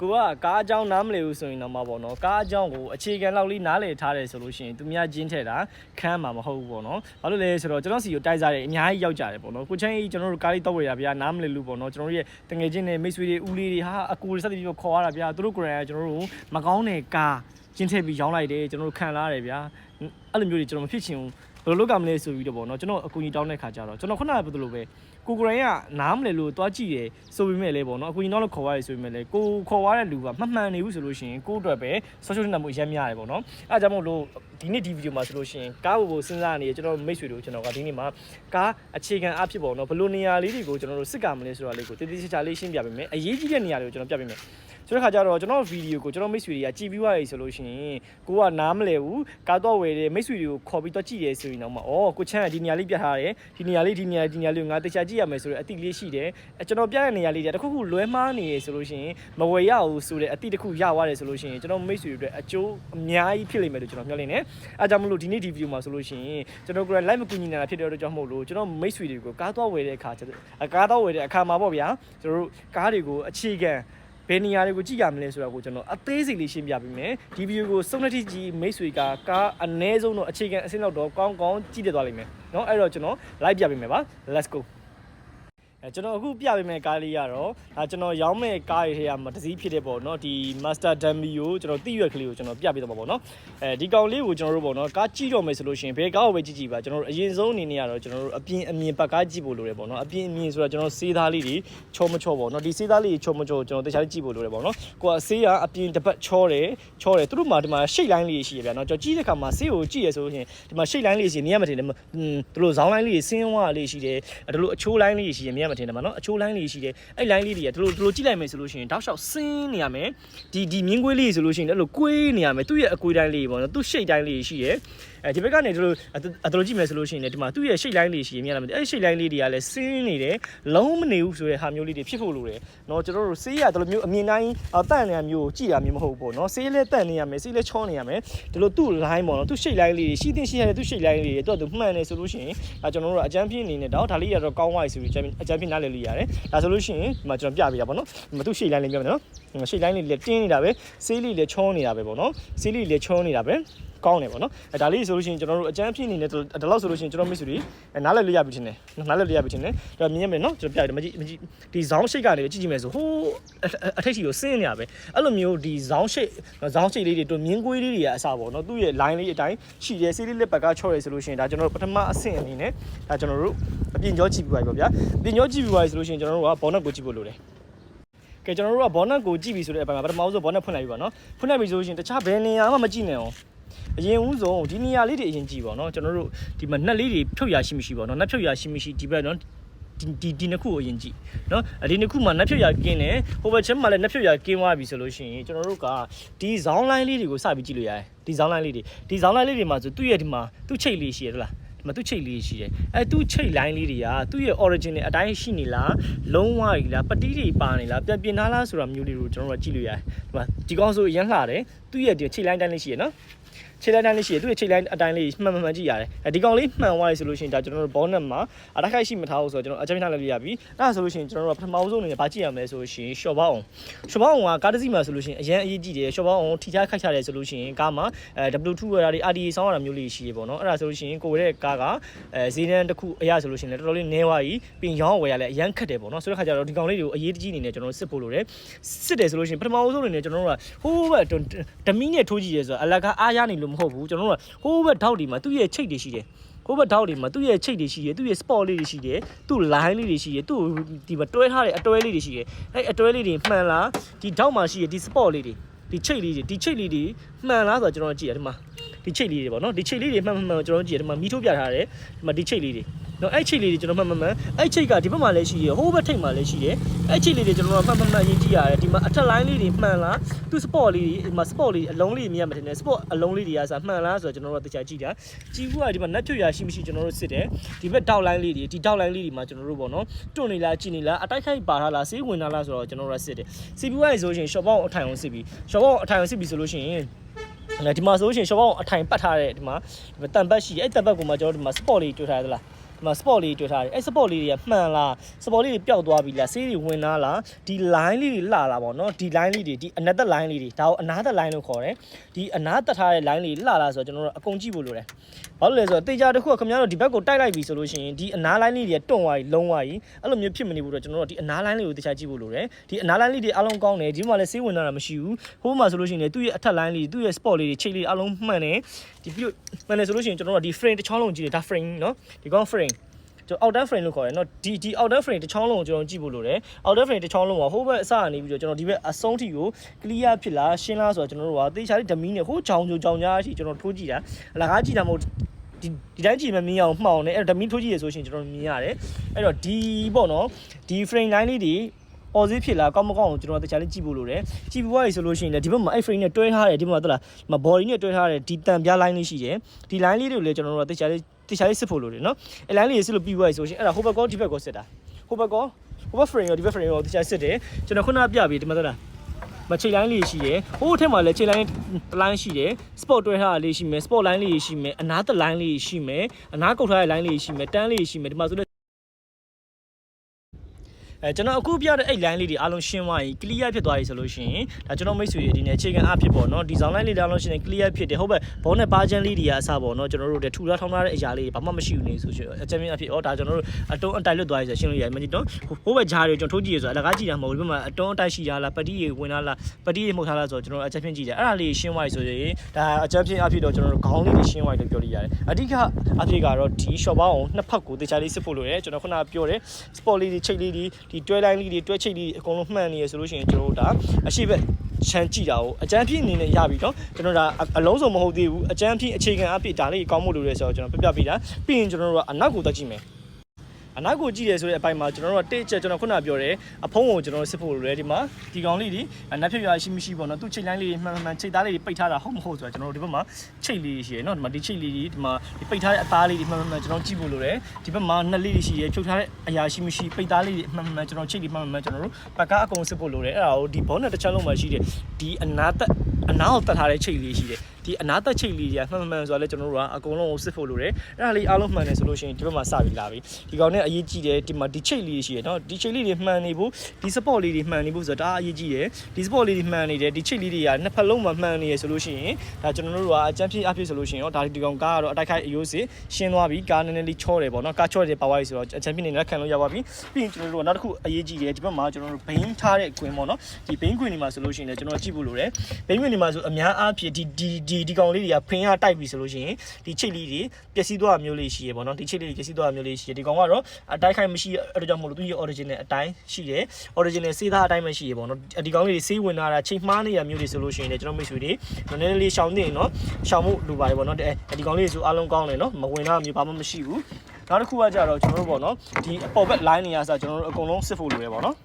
ကိုကကားအကြောင်းနားမလည်ဘူးဆိုရင်တော့မပေါ့နော်ကားအကြောင်းကိုအခြေခံလောက်လေးနားလည်ထားတယ်ဆိုလို့ရှိရင်သူများချင်းထည့်တာခမ်းမှာမဟုတ်ဘူးပေါ့နော်ဘာလို့လဲဆိုတော့ကျွန်တော်စီကိုတိုက်စားတယ်အများကြီးရောက်ကြတယ်ပေါ့နော်ကိုချမ်းကြီးကျွန်တော်တို့ကားလေးတော့ဝယ်ရဗျာနားမလည်လို့ပေါ့နော်ကျွန်တော်တို့ရဲ့တငယ်ချင်းတွေမိတ်ဆွေတွေဦးလေးတွေဟာအကူတွေစသဖြင့်ခေါ်ရတာဗျာသူတို့ကိုယ်တိုင်ကကျွန်တော်တို့မကောင်းတဲ့ကားချင်းထည့်ပြီးရောင်းလိုက်တယ်ကျွန်တော်တို့ခံလာရတယ်ဗျာအဲ့လိုမျိုးတွေကျွန်တော်မဖြစ်ချင်ဘူးဘယ်လိုလုပ်ကမလဲဆိုပြီးတော့ပေါ့နော်ကျွန်တော်အကူကြီးတောင်းတဲ့ခါကျတော့ကျွန်တော်ခုနကပြောသလိုပဲ ကိုကိုရိုင်းကနားမလဲလို့တွားကြည့်တယ်ဆိုပေမဲ့လည်းပေါ့နော်အကူကြီးတောင်းလို့ခေါ်ရတယ်ဆိုပေမဲ့လည်းကိုခေါ်ရတဲ့လူကမမှန်နေဘူးဆိုလို့ရှိရင်ကိုအတွက်ပဲ social network ရမ်းများတယ်ပေါ့နော်အဲဒါကြောင့်မို့လို့ဒီနေ့ဒီဗီဒီယိုမှာဆိုလို့ရှိရင်ကားဘို့စဉ်းစားနေကျွန်တော်မိတ်ဆွေတို့ကျွန်တော်ကဒီနေ့မှာကားအခြေခံအဖြစ်ပေါ့နော်ဘယ်လိုနေရာလေးတွေကိုကျွန်တော်တို့စစ်ကမလဲဆိုတာလေးကိုတည်တည်ချာချာလေးရှင်းပြပေးမယ်အရေးကြီးတဲ့နေရာတွေကိုကျွန်တော်ပြပေးမယ် ဆိုတဲ့ခါကျတော့ကျွန်တော်ဗီဒီယိုကိုကျွန်တော်မိတ်ဆွေတွေကကြည့်ပြီးသွားပြီဆိုလို့ရှိရင်ကိုကနားမလဲဘူးကားတော့ဝယ်တယ်မိတ်ဆွေတွေကိုခေါ်ပြီးတော့ကြည့်ရဲဆိုရင်တော့မှဩကိုချမ်းကဒီနေရာလေးပြထားတယ်ဒီနေရာလေးဒီနေရာဒီနေရာလေးကိုငါတခြားကြည့်ရမယ်ဆိုတဲ့အတိလေးရှိတယ်အဲကျွန်တော်ပြတဲ့နေရာလေးတွေတခုခုလွဲမှားနေရဆိုလို့ရှိရင်မဝယ်ရဘူးဆိုတဲ့အတိတစ်ခုရသွားတယ်ဆိုလို့ရှိရင်ကျွန်တော်မိတ်ဆွေတွေအတွက်အကျိုးအများကြီးဖြစ်လိမ့်မယ်လို့ကျွန်တော်မျှော်လင့်တယ်အဲကြောင့်မလို့ဒီနေ့ဒီဗီဒီယိုမှာဆိုလို့ရှိရင်ကျွန်တော်က live မကူညီနေတာဖြစ်တဲ့အတွက်ကြောင့်မဟုတ်လို့ကျွန်တော်မိတ်ဆွေတွေကိုကားတော့ဝယ်တဲ့အခါကျတော့ကားတော့ဝယ်တဲ့အခါမှာပေါ့ဗျာကျွန်တော်တို့ကားတွေကိုအခြေခံ ဘယ်နေရာတွေကိုကြည့်ရမလဲဆိုတာကိုကျွန်တော်အသေးစိတ်လေးရှင်းပြပေးမယ်ဒီဗီဒီယိုကိုစုံလက်ထိကြီးမိတ်ဆွေကကားအ ਨੇ ဆုံးတော့အခြေခံအဆင့်လောက်တော့ကောင်းကောင်းကြည့်တတ်သွားလိမ့်မယ်เนาะအဲ့တော့ကျွန်တော် live ပြပေးမယ်ပါ let's go အဲကျွန်တော်အခုပြပေးမယ့်ကားလေးကတော့အဲကျွန်တော်ရောင်းမဲ့ကားတွေထဲကမှတစ်စီးဖြစ်တဲ့ပေါ့နော်ဒီ Master Dummy ကိုကျွန်တော်တိရွက်ကလေးကိုကျွန်တော်ပြပေးတော့မှာပေါ့နော်အဲဒီကောင်လေးကိုကျွန်တော်တို့ပေါ့နော်ကားကြည့်တော့မယ်ဆိုလို့ရှိရင်ဘယ်ကားကိုပဲကြည့်ကြည့်ပါကျွန်တော်တို့အရင်ဆုံးအနေနဲ့ကတော့ကျွန်တော်တို့အပြင်အမြင်ပတ်ကားကြည့်ဖို့လိုတယ်ပေါ့နော်အပြင်အမြင်ဆိုတာကျွန်တော်စေးသားလေးတွေချောမချောပေါ့နော်ဒီစေးသားလေးချောမချောကျွန်တော်တခြားကြည့်ဖို့လိုတယ်ပေါ့နော်ကိုကစေးကအပြင်တစ်ပတ်ချောတယ်ချောတယ်သူတို့မှာဒီမှာရှိတ်လိုင်းလေးရှိရဗျာနော်ကျွန်တော်ကြည့်တဲ့ခါမှာစေးကိုကြည့်ရဆိုလို့ရှိရင်ဒီမှာရှိတ်လိုင်းလေးရှိနေရမထင်တယ်သူတို့ဇောင်းလိုင်းလေးဆင်းဝါလေးရှိတယ်ဒီလိုအချိုးလိုင်းလေးရှိရမြင်ရမထင်တယ်မနော်အချိုးလိုင်းလေးရှိတယ်အဲ့လိုင်းလေးတွေကတို့တို့ကြည့်လိုက်မယ်ဆိုလို့ရှိရင်တောက်လျှောက်ဆင်းနေရမယ်ဒီဒီမြင်းကွေးလေးဆိုလို့ရှိရင်အဲ့လိုကွေးနေရမယ်သူ့ရဲ့အကွေးတိုင်းလေးပေါ့နော်သူ့ရှိတ်တိုင်းလေးရှိရယ်အဲဒီဘက်ကနေတို့အတို့ကြည့်မယ်ဆိုလို့ရှိရင်ဒီမှာသူ့ရဲ့ရှိတ်လိုင်းလေးရှိရမြင်လားမသိအဲ့ရှိတ်လိုင်းလေးတွေကလည်းဆင်းနေတယ်လုံးမနေဘူးဆိုတဲ့ဟာမျိုးလေးတွေဖြစ်ဖို့လိုတယ်နော်ကျွန်တော်တို့ဆေးရဒီလိုမျိုးအမြင်တိုင်းတန့်နေရမျိုးကြည့်ရမျိုးမဟုတ်ဘူးပေါ့နော်ဆေးလည်းတန့်နေရမယ်ဆေးလည်းချောနေရမယ်ဒီလိုသူ့ line ပေါ့နော်သူ့ရှိတ် line လေးတွေရှိတင်ရှိရတဲ့သူ့ရှိတ် line လေးတွေတော့သူမှန်နေဆိုလို့ရှိရင်ကျွန်တော်တို့အကြမ်းပြင်းအနေနဲ့တော့ဒါလေးရတော့ကောင်းသွားပြီဆိုပြီးအကြမ်းပြင်းနားလည်လို့ရတယ်ဒါဆိုလို့ရှိရင်ဒီမှာကျွန်တော်ပြပေးတာပေါ့နော်ဒီမှာသူ့ shape line လေးပြမယ်နော်ရှေ့ line လေးလည်းတင်းနေတာပဲဆေးလေးလည်းချောနေတာပဲပေါ့နော်ဆေးလေးလည်းချောနေတာပဲကောင်းတယ်ပေါ့နော်အဲဒါလေးဆိုလို့ရှိရင်ကျွန်တော်တို့အကြမ်းဖြစ်နေနေဒီလောက်ဆိုလို့ရှိရင်ကျွန်တော်မိတ်ဆွေတွေနားလည်လို့ရပြီထင်တယ်နားလည်လို့ရပြီထင်တယ်ဒါမြင်ရမယ်နော်ကျွန်တော်ပြတယ်မကြည့်မကြည့်ဒီဇောင်းရှိတ်ကနေကြည့်ကြည့်မယ်ဆိုဟိုးအထိတ်ကြီးကိုဆင်းနေရပဲအဲ့လိုမျိုးဒီဇောင်းရှိတ်ဇောင်းရှိတ်လေးတွေတို့မြင်းကွေးလေးတွေကအစားပေါ့နော်သူ့ရဲ့ line လေးအတိုင်းရှိတယ်ဆေးလေးလက်ပတ်ကချော့ရဆိုလို့ရှိရင်ဒါကျွန်တော်တို့ပထမအဆင့်အနေနဲ့ဒါကျွန်တော်တို့ အပြင်ကျော်ကြည့်ပြီးပါပြီပေါ့ဗျာအပြင်ကျော်ကြည့်ပြီးပါပြီဆိုလို့ရှိရင်ကျွန်တော်တို့ကဘောနက်ကိုကြည့်ဖို့လိုတယ်ကဲကျွန်တော်တို့ကဘောနက်ကိုကြည့်ပြီဆိုတဲ့အပိုင်းမှာပထမဆုံးဘောနက်ဖွင့်လိုက်ပြီပါနော်ဖွင့်လိုက်ပြီဆိုလို့ရှိရင်တခြားဘယ်နေရာမှမကြည့်နဲ့အောင်အရင်ဦးဆုံးဒီနေရာလေးတွေအရင်ကြည့်ပါနော်ကျွန်တော်တို့ဒီမှာနှက်လေးတွေဖြုတ်ရရှိမရှိပါနော်နှက်ဖြုတ်ရရှိမရှိဒီဘက်နော်ဒီဒီဒီနှစ်ခုကိုအရင်ကြည့်နော်ဒီနှစ်ခုမှာနှက်ဖြုတ်ရကင်းတယ်ဟိုဘက်ချက်မှာလည်းနှက်ဖြုတ်ရကင်းသွားပြီဆိုလို့ရှိရင်ကျွန်တော်တို့ကဒီဇောင်းလိုင်းလေးတွေကိုစပြီးကြည့်လို့ရတယ်ဒီဇောင်းလိုင်းလေးတွေဒီဇောင်းလိုင်းလေးတွေမှာဆိုသူ့ရဲ့ဒီမှာသူ့ချိတ်လေးရှိရလား မသူ့ချိတ်လေးရှိတယ်အဲသူ့ချိတ် line လေးတွေကသူ့ရဲ့ origin နဲ့အတိုင်းရှိနေလားလုံးဝကြီးလားပတိတွေပါနေလားပြန်ပြင်ထားလားဆိုတာမျိုးလေးကိုကျွန်တော်တို့ကြည့်လို့ရတယ်ဒီမှာဒီကောင်းဆိုရမ်းလှတယ်သူ့ရဲ့ဒီချိတ် line တိုင်းလေးရှိရနော် ခြေလိုက်တိုင်းလေးရှိရသူ့ရဲ့ခြေလိုက်အတိုင်းလေးမှန်မှန်မှန်ကြည့်ရတယ်အဲဒီကောင်လေးမှန်သွားပြီဆိုလို့ရှိရင်ဒါကျွန်တော်တို့ဘောနက်မှာအတက်ခိုက်ရှိမထားဘူးဆိုတော့ကျွန်တော်အကြမ်းထားလိုက်ရပြီအဲ့ဒါဆိုလို့ရှိရင်ကျွန်တော်တို့ပထမဆုံးအနေနဲ့ဗာကြည့်ရမယ်ဆိုလို့ရှိရင်ရှော့ဘောင်းရှော့ဘောင်းကကားတစ်စီးမှာဆိုလို့ရှိရင်အရန်အရေးကြီးတယ်ရှော့ဘောင်းထိချခိုက်ချတယ်ဆိုလို့ရှိရင်ကားမှာအဲ W2 ရတာတွေ RDA ဆောင်းရတာမျိုးလေးရှိရပေါ့နော်အဲ့ဒါဆိုလို့ရှိရင်ကိုယ်ရဲ့ကားကအဲဈေးနှန်းတစ်ခုအရဆိုလို့ရှိရင်လည်းတော်တော်လေးနည်းသွားပြီပြင်ရောင်းဝယ်ရလဲအရန်ခက်တယ်ပေါ့နော်ဆိုတဲ့ခါကျတော့ဒီကောင်လေးတွေကိုအရေးကြီးအနေနဲ့ကျွန်တော်တို့စစ်ဖို့လိုတယ်စစ်တယ်ဆိုလို့ရှိရင်ပထမဆုံးအနေနဲ့ကျွန်တော်တို့ကဟိုးဘက်ဓမီနဲ့ထိုးကြည့်ရဲဆိုတော့အလကားအားရနေလို့မဟုတ်ဘူးကျွန်တော်တို့ကဟိုးဘက်ထောက်ဒီမှာသူ့ရဲ့ချိတ်တွေရှိတယ်ဟိုဘက်ထောက်တွေမှာသူ့ရဲ့ချိတ်တွေရှိတယ်သူ့ရဲ့ sport လေးတွေရှိတယ်သူ့ line လေးတွေရှိတယ်သူ့ဒီမှာတွဲထားတဲ့အတွဲလေးတွေရှိတယ်အဲ့အတွဲလေးတွေမှန်လားဒီထောက်မှာရှိတဲ့ဒီ sport လေးတွေဒီချိတ်လေးတွေဒီချိတ်လေးတွေမှန်လားဆိုတော့ကျွန်တော်ကြည့်ရဒီမှာဒီချိတ်လေးတွေပေါ့နော်ဒီချိတ်လေးတွေမှန်မှန်မှန်ကျွန်တော်ကြည့်ရဒီမှာမီးထိုးပြထားတယ်ဒီမှာဒီချိတ်လေးတွေ နော်အဲ့ချိတ်လေးတွေကျွန်တော်မှန်မှန်မှန်အဲ့ချိတ်ကဒီဘက်မှာလည်းရှိရဟိုဘက်ထိပ်မှာလည်းရှိတယ်အဲ့ချိတ်လေးတွေကျွန်တော်မှန်မှန်မှန်ရင်ကြည့်ရတယ်ဒီမှာအထက် line လေးတွေမှန်လားသူ sport လေးတွေဒီမှာ sport လေးအလုံးလေးမြင်ရမှာတင်တယ် sport အလုံးလေးတွေကစားမှန်လားဆိုတော့ကျွန်တော်တို့တခြားကြည့်တာကြည့်ဘူးကဒီမှာ net ဖြုတ်ရရှိမရှိကျွန်တော်တို့စစ်တယ်ဒီဘက် down line လေးတွေဒီ down line လေးတွေမှာကျွန်တော်တို့ပေါ့နော်တွန့်နေလားကြည့်နေလားအတိုက်ခိုက်ပါထားလားစေးဝင်ထားလားဆိုတော့ကျွန်တော်တို့စစ်တယ် CPU ဆိုရင် short bound အထိုင်အောင်စစ်ပြီး short bound အထိုင်အောင်စစ်ပြီးဆိုလို့ရှိရင်ဒီမှာဆိုလို့ရှိရင် short bound အထိုင်ပတ်ထားတဲ့ဒီမှာတန်ပတ်ရှိအဲ့တန်ပတ်ကိုမှကျွန်တော်တို့ဒီမှာ sport လေးတွေ့ထားရသလား ဒီမှာ sport လေးတွေ့ထားတယ်အဲ့ sport လေးတွေကမှန်လား sport လေးတွေပျောက်သွားပြီလားဆေးတွေဝင်သားလားဒီ line လေးတွေလှလာပေါ့နော်ဒီ line လေးတွေဒီအနက်သက် line လေးတွေဒါကိုအနာသက် line လို့ခေါ်တယ်ဒီအနာသက်ထားတဲ့ line လေးလှလာဆိုတော့ကျွန်တော်တို့အကုန်ကြည့်ဖို့လိုတယ်ဘာလို့လဲဆိုတော့တေချာတစ်ခုကခင်ဗျားတို့ဒီဘက်ကိုတိုက်လိုက်ပြီဆိုလို့ရှိရင်ဒီအနာ line လေးတွေကတွန့်သွားပြီလုံးသွားပြီအဲ့လိုမျိုးဖြစ်မနေဘူးတော့ကျွန်တော်တို့ဒီအနာ line လေးကိုတေချာကြည့်ဖို့လိုတယ်ဒီအနာ line လေးတွေအလုံးကောင်းတယ်ဒီမှာလည်းဆေးဝင်လာတာမရှိဘူးဟိုမှာဆိုလို့ရှိရင်သူ့ရဲ့အထက် line လေးသူ့ရဲ့ sport လေးတွေချိတ်လေးအလုံးမှန်တယ် ဒီပြီးတော့မှန်တယ်ဆိုလို့ရှိရင်ကျွန်တော်တို့ကဒီ frame တစ်ချောင်းလုံးကြည့်တယ်ဒါ frame နော်ဒီကောင် frame ကျွန်တော် outer frame လို့ခေါ်တယ်เนาะဒီဒီ outer frame တစ်ချောင်းလုံးကိုကျွန်တော်ကြည့်ဖို့လိုတယ် outer frame တစ်ချောင်းလုံးကဟိုဘက်အစကနေပြီးတော့ကျွန်တော်ဒီဘက်အဆုံးထိကို clear ဖြစ်လားရှင်းလားဆိုတော့ကျွန်တော်တို့ကသေချာလေးဓမီနဲ့ဟိုချောင်းချောင်းချောင်းကြားရှိကျွန်တော်ထိုးကြည့်တာအလကားကြည့်တာမဟုတ်ဒီဒီတိုင်းကြည့်မမြင်အောင်မှောင်နေအဲ့ဓမီထိုးကြည့်ရဆိုရှင်ကျွန်တော်မြင်ရတယ်အဲ့တော့ဒီပေါ့နော်ဒီ frame line လေးတွေ အော်စေးဖြစ်လားကောင်းမကောင်းကိုကျွန်တော်တခြားလေးကြည့်ဖို့လိုတယ်ကြည့်ပြီးသွားပြီဆိုလို့ရှိရင်လည်းဒီဘက်မှာအဲ့ frame နဲ့တွဲထားတယ်ဒီဘက်မှာသလားဒီမှာ body နဲ့တွဲထားတယ်ဒီတန်ပြား line လေးရှိတယ်ဒီ line လေးတွေကိုလည်းကျွန်တော်တို့ကတခြားလေးတခြားလေးစစ်ဖို့လိုတယ်နော်အဲ့ line လေးစစ်လို့ပြီးသွားပြီဆိုရှင်အဲ့ဒါဟိုဘက်ကောဒီဘက်ကောစစ်တာဟိုဘက်ကောဟိုဘက် frame ရောဒီဘက် frame ရောတခြားစစ်တယ်ကျွန်တော်ခုနကပြပြီဒီမှာသလားမချိတ်လိုင်းလေးရှိတယ်ဟိုအထက်မှာလည်းချိတ်လိုင်းတစ်လိုင်းရှိတယ် sport တွဲထားတာလေးရှိမယ် sport line လေးရှိမယ်အနားသက် line လေးရှိမယ်အနားကုတ်ထားတဲ့ line လေးရှိမယ်တန်းလေးရှိမယ်ဒီမှာဆိုလည်း အဲကျွန်တော်အခုပြတဲ့အဲ့ line လေးတွေအားလုံးရှင်းသွားရင် clear ဖြစ်သွားပြီဆိုလို့ရှိရင်ဒါကျွန်တော်မိတ်ဆွေတွေဒီနေ့အခြေခံအဖြစ်ပေါ့နော်ဒီ design line လေးတွေအားလုံးရှင်းရင် clear ဖြစ်တယ်ဟုတ်ပဲဘောနဲ့ပါချမ်းလေးတွေကအစပေါ့နော်ကျွန်တော်တို့တထူထားထောင်းထားတဲ့အရာလေးတွေဘာမှမရှိဘူးနေဆိုရှင်အချက်မြင့်အဖြစ်ဩဒါကျွန်တော်တို့အတုံးအတိုက်လွတ်သွားပြီဆိုရှင်းလို့ရတယ်မကြည့်တော့ဟိုဘက်ဂျားတွေကျွန်တော်ထိုးကြည့်ရဆိုအလကားကြည့်တာမဟုတ်ဘူးဒီဘက်မှာအတုံးအတိုက်ရှိရလားပတိရေဝင်လာလားပတိရေမှုတ်ထားလားဆိုတော့ကျွန်တော်အချက်ဖြင့်ကြည့်တယ်အဲ့ဒါလေးရှင်းသွားပြီဆိုရင်ဒါအချက်ဖြင့်အဖြစ်တော့ကျွန်တော်တို့ခေါင်းလေးတွေရှင်းသွားပြီလို့ပြောလို့ရတယ်အဓိကအဖြစ်ကတော့ဒီ shop ပေါင်းကိုနှစ်ဖက်ကိုတေချာလေးစစ်ဖို့လိုတယ်ကျွန်တော်ခုနကပြောတယ် sport လေးတွေချိတ်လေးတွေဒီတွဲ line လေးတွေတွဲချိတ်လေးတွေအကုန်လုံးမှန်နေရဆိုလို့ရှိရင်ကျွန်တော်တို့ဒါအရှိဘက်ချမ်းကြည့်တာကိုအကျန်းဖြစ်အနေနဲ့ရပြီเนาะကျွန်တော်ဒါအလုံးစုံမဟုတ်သေးဘူးအကျန်းဖြစ်အခြေခံအဖြစ်ဒါလေးကောင်းမှုလိုရဲဆိုတော့ကျွန်တော်ပြပြပေးတာပြီးရင်ကျွန်တော်တို့ကအနောက်ကိုတက်ကြည့်မယ် အနောက်ကိုကြည့်ရဲဆိုတဲ့အပိုင်းမှာကျွန်တော်တို့ကတိတ်ချက်ကျွန်တော်ခုနပြောတယ်အဖုံးကိုကျွန်တော်တို့စစ်ဖို့လိုတယ်ဒီမှာဒီကောင်လေးဒီအနက်ဖြတ်ရရှိမရှိပေါ့နော်သူ့ချိတ်လိုင်းလေးတွေမှန်မှန်ချိတ်သားလေးတွေပိတ်ထားတာဟုတ်မဟုတ်ဆိုတော့ကျွန်တော်တို့ဒီဘက်မှာချိတ်လေးရှိရယ်နော်ဒီမှာဒီချိတ်လေးတွေဒီမှာဒီပိတ်ထားတဲ့အသားလေးတွေမှန်မှန်ကျွန်တော်ကြည့်ဖို့လိုတယ်ဒီဘက်မှာနှစ်လေးတွေရှိရယ်ဖြုတ်ထားတဲ့အရာရှိမရှိပိတ်သားလေးတွေမှန်မှန်ကျွန်တော်ချိတ်လေးမှန်မှန်ကျွန်တော်တို့ပကားအကုန်စစ်ဖို့လိုတယ်အဲ့ဒါကိုဒီဘောနဲ့တစ်ချမ်းလုံးမှာရှိတယ်ဒီအနာသက်အနာကိုတတ်ထားတဲ့ချိတ်လေးရှိတယ် ဒီအနာသက်ချိတ်လေးတွေကမှန်မှန်ဆိုတော့လေကျွန်တော်တို့ကအကုန်လုံးကိုစစ်ဖို့လိုတယ်အဲ့ဒါလေးအားလုံးမှန်တယ်ဆိုလို့ရှိရင်ဒီဘက်မှာစပြီးလာပြီဒီကောင်နဲ့အရေးကြီးတယ်ဒီမှာဒီချိတ်လေးရှိရယ်နော်ဒီချိတ်လေးတွေမှန်နေဖို့ဒီ support လေးတွေမှန်နေဖို့ဆိုတော့ဒါအရေးကြီးတယ်ဒီ support လေးတွေမှန်နေတယ်ဒီချိတ်လေးတွေကနှစ်ဖက်လုံးမှာမှန်နေရဆိုလို့ရှိရင်ဒါကျွန်တော်တို့ကအကြမ်းဖြစ်အဖြစ်ဆိုလို့ရှိရင်တော့ဒါဒီကောင်ကားကတော့အတိုက်ခိုက်အယိုးစစ်ရှင်းသွားပြီကားနည်းနည်းလေးချောတယ်ပေါ့နော်ကားချောတယ်ပါသွားပြီဆိုတော့အကြမ်းဖြစ်နေလက်ခံလို့ရပါပြီပြီးရင်ကျွန်တော်တို့ကနောက်တစ်ခုအရေးကြီးတယ်ဒီဘက်မှာကျွန်တော်တို့ဘိန်းထားတဲ့ကွင်းပေါ့နော်ဒီဘိန်းကွင်းတွေမှာဆိုလို့ရှိရင်လည်းကျွန်တော်ကြည့်ဖို့လိုတယ်ဘိန်းကွင်းတွေမှာဆိုအများအားဖြင့်ဒီဒီဒီဒီကောင်လေးတွေကဖင်ရတိုက်ပြီဆိုလို့ရှိရင်ဒီချိတ်လေးတွေပျက်စီးသွားမျိုးလေးရှိရပေါ့နော်ဒီချိတ်လေးတွေပျက်စီးသွားမျိုးလေးရှိရဒီကောင်ကတော့အတိုက်ခိုက်မရှိအဲ့ဒါကြောင့်မို့လို့သူရဲ့ original အတိုင်းရှိတယ် original စေးသားအတိုင်းပဲရှိရပေါ့နော်ဒီကောင်လေးတွေစေးဝင်လာတာချိန်မှားနေရမျိုးတွေဆိုလို့ရှိရင်လည်းကျွန်တော်မိတ်ဆွေတွေနည်းနည်းလေးရှောင်နေနော်ရှောင်မှုလိုပါတယ်ပေါ့နော်ဒီကောင်လေးတွေဆိုအားလုံးကောင်းတယ်နော်မဝင်တာမျိုးဘာမှမရှိဘူးနောက်တစ်ခုကကြတော့ကျွန်တော်တို့ပေါ့နော်ဒီအပေါ်ဘက် line နေရဆိုကျွန်တော်တို့အကုန်လုံးစစ်ဖို့လိုရပေါ့နော်